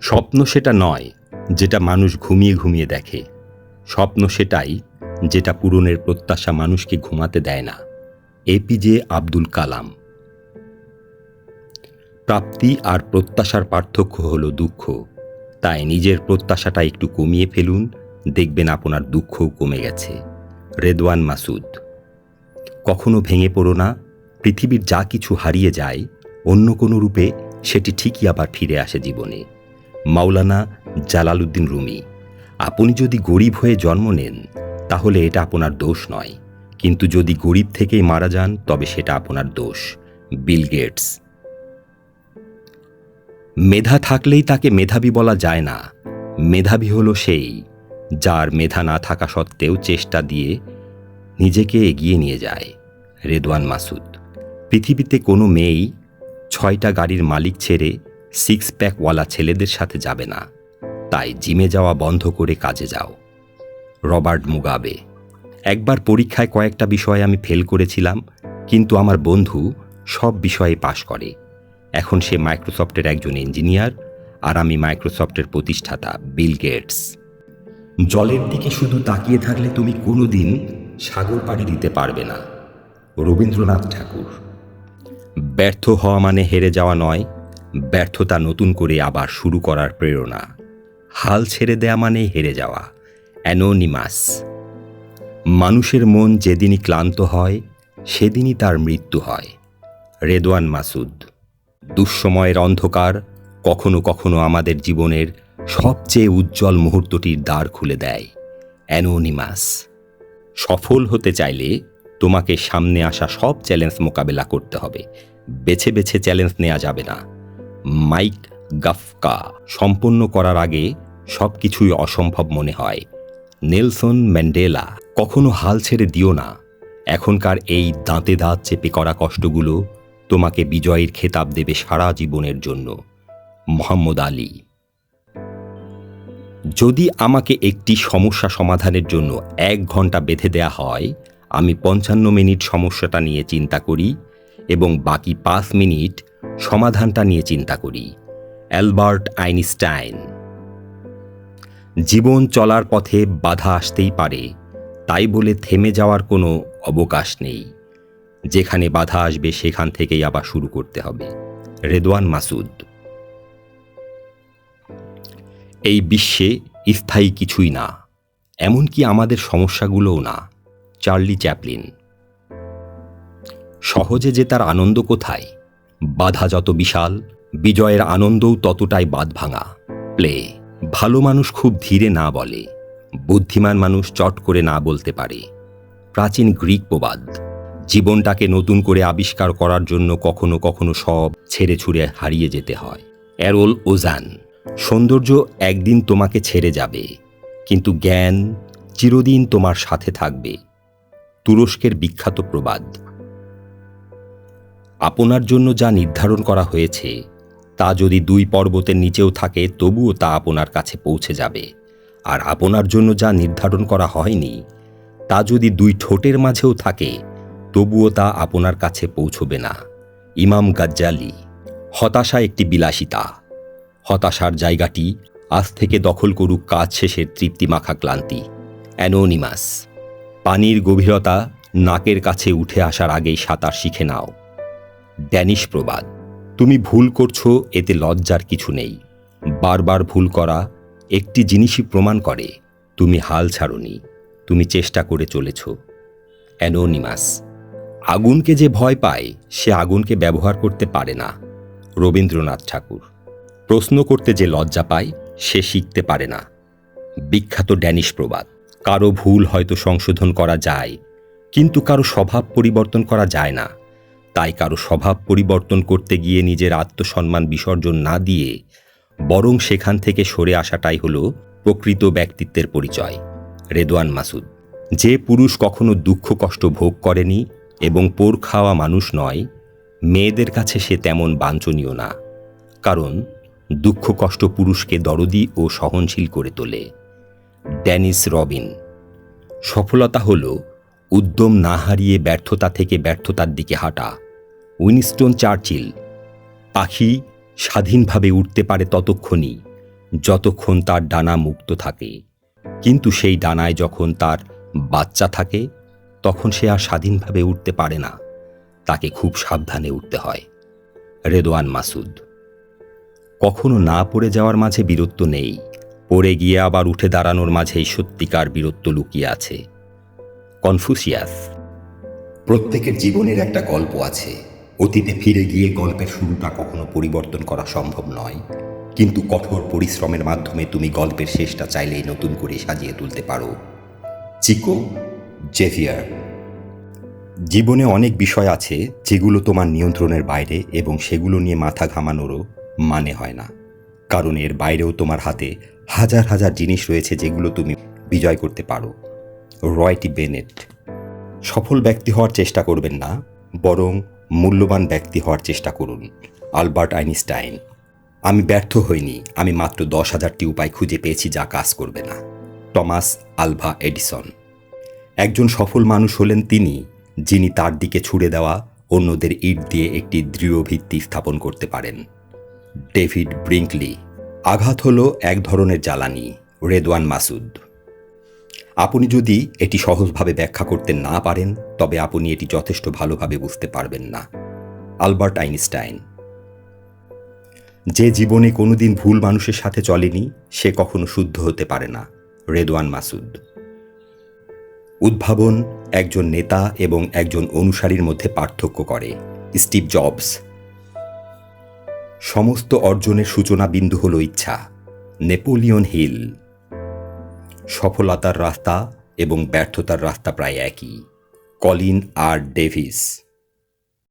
স্বপ্ন সেটা নয় যেটা মানুষ ঘুমিয়ে ঘুমিয়ে দেখে। স্বপ্ন সেটাই যেটা পূরণের প্রত্যাশা মানুষকে ঘুমাতে দেয় না। এপিজে আব্দুল কালাম। প্রাপ্তি আর প্রত্যাশার পার্থক্য হলো দুঃখ। তাই নিজের প্রত্যাশাটা একটু কমিয়ে ফেলুন, দেখবেন আপনার দুঃখও কমে গেছে। রেদওয়ান মাসুদ। কখনো ভেঙে পড়ো না, পৃথিবীর যা কিছু হারিয়ে যায়, অন্য কোনো রূপে সেটি ঠিকই আবার ফিরে আসে জীবনে। মাওলানা জালালউদ্দিন রুমি, আপনি যদি গরিব হয়ে জন্ম নেন, তাহলে এটা আপনার দোষ নয়। কিন্তু যদি গরিব থেকেই মারা যান, তবে সেটা আপনার দোষ। Bill Gates. মেধা থাকলেই তাকে মেধাবী বলা যায় না। মেধাবী হলো সেই, যার মেধা না থাকা সত্ত্বেও চেষ্টা দিয়ে নিজেকে এগিয়ে নিয়ে যায়, রেদওয়ান মাসুদ। পৃথিবীতে কোনো মেয়েই ছয়টা গাড়ির মালিক ছেড়ে সিক্স প্যাকওয়ালা ছেলেদের সাথে যাবে না। তাই জিমে যাওয়া বন্ধ করে কাজে যাও। Robert Mugabe. একবার পরীক্ষায় কয়েকটা বিষয়ে আমি ফেল করেছিলাম, কিন্তু আমার বন্ধু সব বিষয়ে পাশ করে। এখন সে মাইক্রোসফটের একজন ইঞ্জিনিয়ার আর আমি মাইক্রোসফটের প্রতিষ্ঠাতা বিল গেটস। জলের দিকে শুধু তাকিয়ে থাকলে তুমি কোনোদিন সাগর পাড়ি দিতে পারবে না। রবীন্দ্রনাথ ঠাকুর। ব্যর্থ হওয়া মানে হেরে যাওয়া নয় ব্যর্থতা নতুন করে আবার শুরু করার প্রেরণা। হাল ছেড়ে দেয়া মানে হেরে যাওয়া। অ্যানোনিমাস। মানুষের মন যেদিনই ক্লান্ত হয়, সেদিনই তার মৃত্যু হয়। রেদওয়ান মাসুদ। দুঃসময়ের অন্ধকার কখনো কখনো আমাদের জীবনের সবচেয়ে উজ্জ্বল মুহূর্তটির দ্বার খুলে দেয়। অ্যানোনিমাস। সফল হতে চাইলে তোমাকে সামনে আসা সব চ্যালেঞ্জ মোকাবেলা করতে হবে। বেছে বেছে চ্যালেঞ্জ নেওয়া যাবে না। মাইক গাফকা সম্পন্ন করার আগে সব কিছুই অসম্ভব মনে হয়। নেলসন ম্যান্ডেলা কখনো হাল ছেড়ে দিও না। এখনকার এই দাঁতে দাঁত চেপে করা কষ্টগুলো তোমাকে বিজয়ের খেতাব দেবে সারা জীবনের জন্য। মোহাম্মদ আলী। যদি আমাকে একটি সমস্যা সমাধানের জন্য এক ঘণ্টা বেঁধে দেয়া হয়, আমি পঞ্চান্ন মিনিট সমস্যাটা নিয়ে চিন্তা করি এবং বাকি পাঁচ মিনিট সমাধানটা নিয়ে চিন্তা করি। Albert Einstein. জীবন চলার পথে বাধা আসতেই পারে, তাই বলে থেমে যাওয়ার কোনো অবকাশ নেই। যেখানে বাধা আসবে সেখান থেকেই আবার শুরু করতে হবে। রেদওয়ান মাসুদ। এই বিশ্বে স্থায়ী কিছুই না, এমনকি আমাদের সমস্যাগুলোও না, চার্লি চ্যাপলিন। সহজে যে তার আনন্দ কোথায়? বাধা যত বিশাল, বিজয়ের আনন্দও ততটাই বাদ ভাঙা প্লে, ভালো মানুষ খুব ধীরে না বলে, বুদ্ধিমান মানুষ চট করে না বলতে পারে। প্রাচীন গ্রিক প্রবাদ, জীবনটাকে নতুন করে আবিষ্কার করার জন্য কখনো কখনো সব ছেড়ে ছুড়ে হারিয়ে যেতে হয়। অ্যারোল ওজান, সৌন্দর্য একদিন তোমাকে ছেড়ে যাবে, কিন্তু জ্ঞান চিরদিন তোমার সাথে থাকবে। তুরস্কের বিখ্যাত প্রবাদ আপনার জন্য যা নির্ধারণ করা হয়েছে, তা যদি দুই পর্বতের নিচেও থাকে, তবুও তা আপনার কাছে পৌঁছে যাবে। আর আপনার জন্য যা নির্ধারণ করা হয়নি, তা যদি দুই ঠোঁটের মাঝেও থাকে, তবুও তা আপনার কাছে পৌঁছবে না। ইমাম গাজ্জালি, হতাশা একটি বিলাসিতা। হতাশার জায়গাটি আজ থেকে দখল করুক কাজ শেষের তৃপ্তিমাখা ক্লান্তি। অ্যানোনিমাস, পানির গভীরতা নাকের কাছে উঠে আসার আগেই সাঁতার শিখে নাও। ড্যানিশ প্রবাদ, তুমি ভুল করছ, এতে লজ্জার কিছু নেই। বারবার ভুল করা, একটি জিনিসই প্রমাণ করে, তুমি হাল ছাড়নি, তুমি চেষ্টা করে চলেছ। অ্যানোনিমাস, আগুনকে যে ভয় পায়, সে আগুনকে ব্যবহার করতে পারে না। রবীন্দ্রনাথ ঠাকুর, প্রশ্ন করতে যে লজ্জা পায়, সে শিখতে পারে না। বিখ্যাত ড্যানিশ প্রবাদ, কারও ভুল হয়তো সংশোধন করা যায়, কিন্তু কারও স্বভাব পরিবর্তন করা যায় না। তাই কারও স্বভাব পরিবর্তন করতে গিয়ে নিজের আত্মসম্মান বিসর্জন না দিয়ে বরং সেখান থেকে সরে আসাটাই হলো প্রকৃত ব্যক্তিত্বের পরিচয়। রেদওয়ান মাসুদ, যে পুরুষ কখনো দুঃখ কষ্ট ভোগ করেনি এবং পোর খাওয়া মানুষ নয়, মেয়েদের কাছে সে তেমন বাঞ্ছনীয় না। কারণ দুঃখ কষ্ট পুরুষকে দরদি ও সহনশীল করে তোলে। ড্যানিস রবিন, সফলতা হল উদ্যম না হারিয়ে ব্যর্থতা থেকে ব্যর্থতার দিকে হাঁটা। উইনস্টন চার্চিল, পাখি স্বাধীনভাবে উঠতে পারে ততক্ষণই, যতক্ষণ তার ডানা মুক্ত থাকে। কিন্তু সেই ডানায় যখন তার বাচ্চা থাকে, তখন সে আর স্বাধীনভাবে উঠতে পারে না। তাকে খুব সাবধানে উঠতে হয়। রেদোয়ান মাসুদ, কখনো না পড়ে যাওয়ার মাঝে বীরত্ব নেই, পড়ে গিয়ে আবার উঠে দাঁড়ানোর মাঝেই সত্যিকার বীরত্ব লুকিয়ে আছে। কনফুসিয়াস প্রত্যেকের জীবনের একটা গল্প আছে। অতীতে ফিরে গিয়ে গল্পের শুরুটা কখনো পরিবর্তন করা সম্ভব নয়। কিন্তু কঠোর পরিশ্রমের মাধ্যমে তুমি গল্পের শেষটা চাইলেই নতুন করে সাজিয়ে তুলতে পারো। Chico, Xavier. জীবনে অনেক বিষয় আছে যেগুলো তোমার নিয়ন্ত্রণের বাইরে এবং সেগুলো নিয়ে মাথা ঘামানোরও মানে হয় না। কারণ এর বাইরেও তোমার হাতে হাজার হাজার জিনিস রয়েছে যেগুলো তুমি বিজয় করতে পারো। Roy T Bennett. সফল ব্যক্তি হওয়ার চেষ্টা করবেন না, বরং মূল্যবান ব্যক্তি হওয়ার চেষ্টা করুন, আলবার্ট আইনস্টাইন। আমি ব্যর্থ হইনি, আমি মাত্র দশ হাজারটি উপায় খুঁজে পেয়েছি যা কাজ করবে না, টমাস আলভা এডিসন। একজন সফল মানুষ হলেন তিনি, যিনি তার দিকে ছুড়ে দেওয়া অন্যদের ইট দিয়ে একটি দৃঢ় ভিত্তি স্থাপন করতে পারেন। ডেভিড ব্রিঙ্কলি আঘাত হলো এক ধরনের জ্বালানি, রেদওয়ান মাসুদ। আপনি যদি এটি সহজভাবে ব্যাখ্যা করতে না পারেন, তবে আপনি এটি যথেষ্ট ভালোভাবে বুঝতে পারবেন না। Albert Einstein. যে জীবনে কোনোদিন ভুল মানুষের সাথে চলেনি, সে কখনো শুদ্ধ হতে পারে না, রেদওয়ান মাসুদ। উদ্ভাবন একজন নেতা এবং একজন অনুসারীর মধ্যে পার্থক্য করে, স্টিভ জবস। সমস্ত অর্জনের সূচনা বিন্দু হল ইচ্ছা, নেপোলিয়ন হিল। সফলতার রাস্তা এবং ব্যর্থতার রাস্তা প্রায় একই। Colin R Davis.